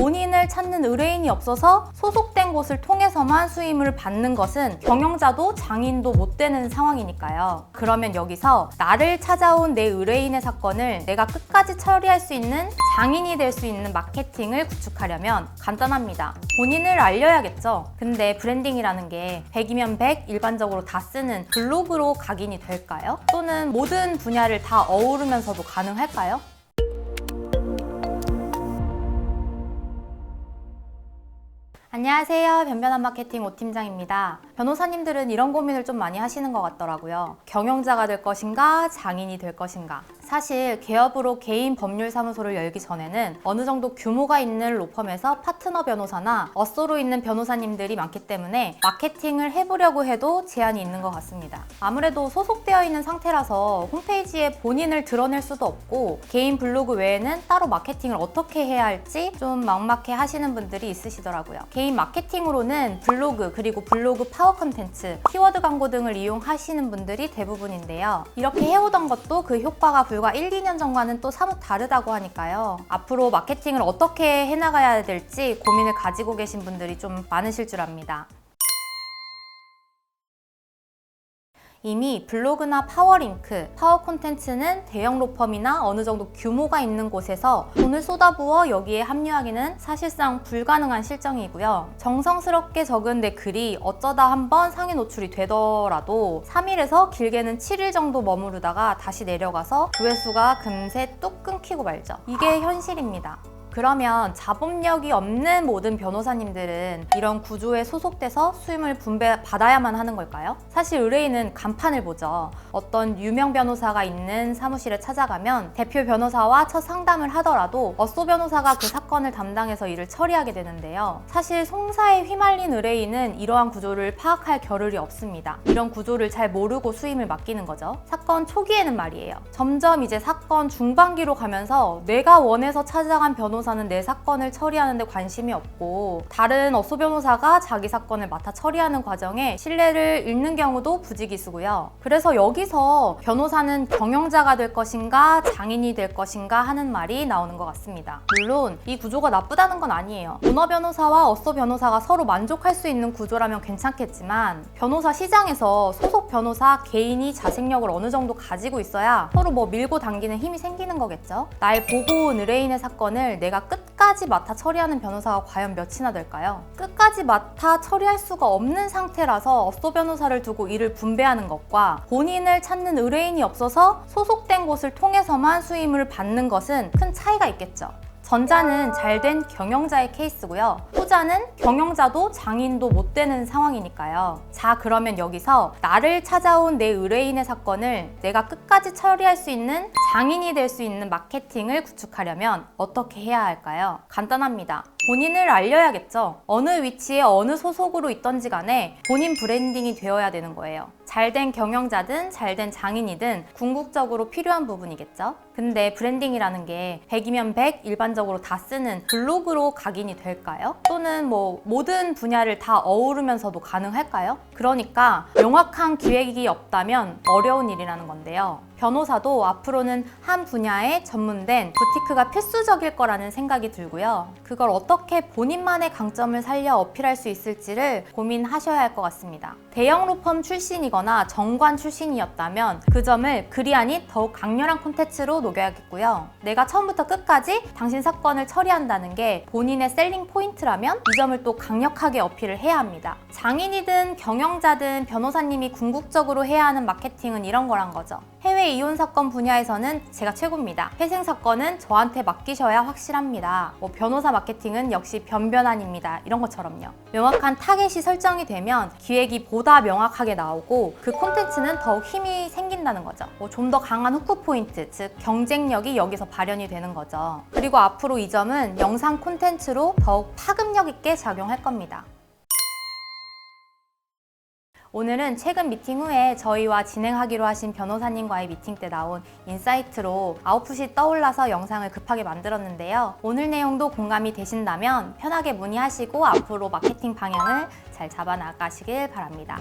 본인을 찾는 의뢰인이 없어서 소속된 곳을 통해서만 수임을 받는 것은 경영자도 장인도 못 되는 상황이니까요. 그러면 여기서 나를 찾아온 내 의뢰인의 사건을 내가 끝까지 처리할 수 있는 장인이 될 수 있는 마케팅을 구축하려면 간단합니다. 본인을 알려야겠죠. 근데 브랜딩이라는 게 100이면 100 일반적으로 다 쓰는 블로그로 각인이 될까요? 또는 모든 분야를 다 어우르면서도 가능할까요? 안녕하세요. 변변한 마케팅 오팀장입니다. 변호사님들은 이런 고민을 좀 많이 하시는 것 같더라고요. 경영자가 될 것인가, 장인이 될 것인가. 사실 개업으로 개인 법률 사무소를 열기 전에는 어느 정도 규모가 있는 로펌에서 파트너 변호사나 어쏘로 있는 변호사님들이 많기 때문에 마케팅을 해보려고 해도 제한이 있는 것 같습니다. 아무래도 소속되어 있는 상태라서 홈페이지에 본인을 드러낼 수도 없고 개인 블로그 외에는 따로 마케팅을 어떻게 해야 할지 좀 막막해 하시는 분들이 있으시더라고요. 개인 마케팅으로는 블로그 그리고 블로그 파워 컨텐츠, 키워드 광고 등을 이용하시는 분들이 대부분인데요. 이렇게 해오던 것도 그 효과가 불과 1, 2년 전과는 또 사뭇 다르다고 하니까요. 앞으로 마케팅을 어떻게 해나가야 될지 고민을 가지고 계신 분들이 좀 많으실 줄 압니다. 이미 블로그나 파워링크, 파워 콘텐츠는 대형 로펌이나 어느 정도 규모가 있는 곳에서 돈을 쏟아부어 여기에 합류하기는 사실상 불가능한 실정이고요. 정성스럽게 적은 내 글이 어쩌다 한번 상위 노출이 되더라도 3일에서 길게는 7일 정도 머무르다가 다시 내려가서 조회수가 금세 뚝 끊기고 말죠. 이게 현실입니다. 그러면 자본력이 없는 모든 변호사님들은 이런 구조에 소속돼서 수임을 분배 받아야만 하는 걸까요? 사실 의뢰인은 간판을 보죠. 어떤 유명 변호사가 있는 사무실에 찾아가면 대표 변호사와 첫 상담을 하더라도 어쏘 변호사가 그 사건을 담당해서 일을 처리하게 되는데요. 사실 송사에 휘말린 의뢰인은 이러한 구조를 파악할 겨를이 없습니다. 이런 구조를 잘 모르고 수임을 맡기는 거죠. 사건 초기에는 말이에요. 점점 이제 사건 중반기로 가면서 내가 원해서 찾아간 변호사 는 내 사건을 처리하는데 관심이 없고 다른 어쏘 변호사가 자기 사건을 맡아 처리하는 과정에 신뢰를 잃는 경우도 부지기수고요. 그래서 여기서 변호사는 경영자가 될 것인가 장인이 될 것인가 하는 말이 나오는 것 같습니다. 물론 이 구조가 나쁘다는 건 아니에요. 오너 변호사와 어쏘 변호사가 서로 만족할 수 있는 구조라면 괜찮겠지만 변호사 시장에서 소속 변호사 개인이 자생력을 어느 정도 가지고 있어야 서로 뭐 밀고 당기는 힘이 생기는 거겠죠. 날 보고 온 의뢰인의 사건을 내가 끝까지 맡아 처리하는 변호사가 과연 몇이나 될까요? 끝까지 맡아 처리할 수가 없는 상태라서 업소 변호사를 두고 일을 분배하는 것과 본인을 찾는 의뢰인이 없어서 소속된 곳을 통해서만 수임을 받는 것은 큰 차이가 있겠죠. 전자는 잘 된 경영자의 케이스고요. 후자는 경영자도 장인도 못 되는 상황이니까요. 자, 그러면 여기서 나를 찾아온 내 의뢰인의 사건을 내가 끝까지 처리할 수 있는 장인이 될 수 있는 마케팅을 구축하려면 어떻게 해야 할까요? 간단합니다. 본인을 알려야겠죠. 어느 위치에 어느 소속으로 있던지 간에 본인 브랜딩이 되어야 되는 거예요. 잘된 경영자든 잘된 장인이든 궁극적으로 필요한 부분이겠죠. 근데 브랜딩이라는 게 100이면 100 일반적으로 다 쓰는 블로그로 각인이 될까요? 또는 뭐 모든 분야를 다 어우르면서도 가능할까요? 그러니까 명확한 기획이 없다면 어려운 일이라는 건데요. 변호사도 앞으로는 한 분야에 전문된 부티크가 필수적일 거라는 생각이 들고요. 그걸 어떻게 본인만의 강점을 살려 어필할 수 있을지를 고민하셔야 할 것 같습니다. 대형 로펌 출신이거나 정관 출신이었다면 그 점을 글이 아닌 더욱 강렬한 콘텐츠로 녹여야겠고요. 내가 처음부터 끝까지 당신 사건을 처리한다는 게 본인의 셀링 포인트라면 이 점을 또 강력하게 어필을 해야 합니다. 장인이든 경영자든 변호사님이 궁극적으로 해야 하는 마케팅은 이런 거란 거죠. 해외 이혼 사건 분야에서는 제가 최고입니다. 회생 사건은 저한테 맡기셔야 확실합니다. 뭐 변호사 마케팅은 역시 변변한입니다. 이런 것처럼요. 명확한 타겟이 설정이 되면 기획이 보다 명확하게 나오고 그 콘텐츠는 더욱 힘이 생긴다는 거죠. 뭐 좀 더 강한 후크 포인트, 즉 경쟁력이 여기서 발현이 되는 거죠. 그리고 앞으로 이 점은 영상 콘텐츠로 더욱 파급력 있게 작용할 겁니다. 오늘은 최근 미팅 후에 저희와 진행하기로 하신 변호사님과의 미팅 때 나온 인사이트로 아웃풋이 떠올라서 영상을 급하게 만들었는데요. 오늘 내용도 공감이 되신다면 편하게 문의하시고 앞으로 마케팅 방향을 잘 잡아 나가시길 바랍니다.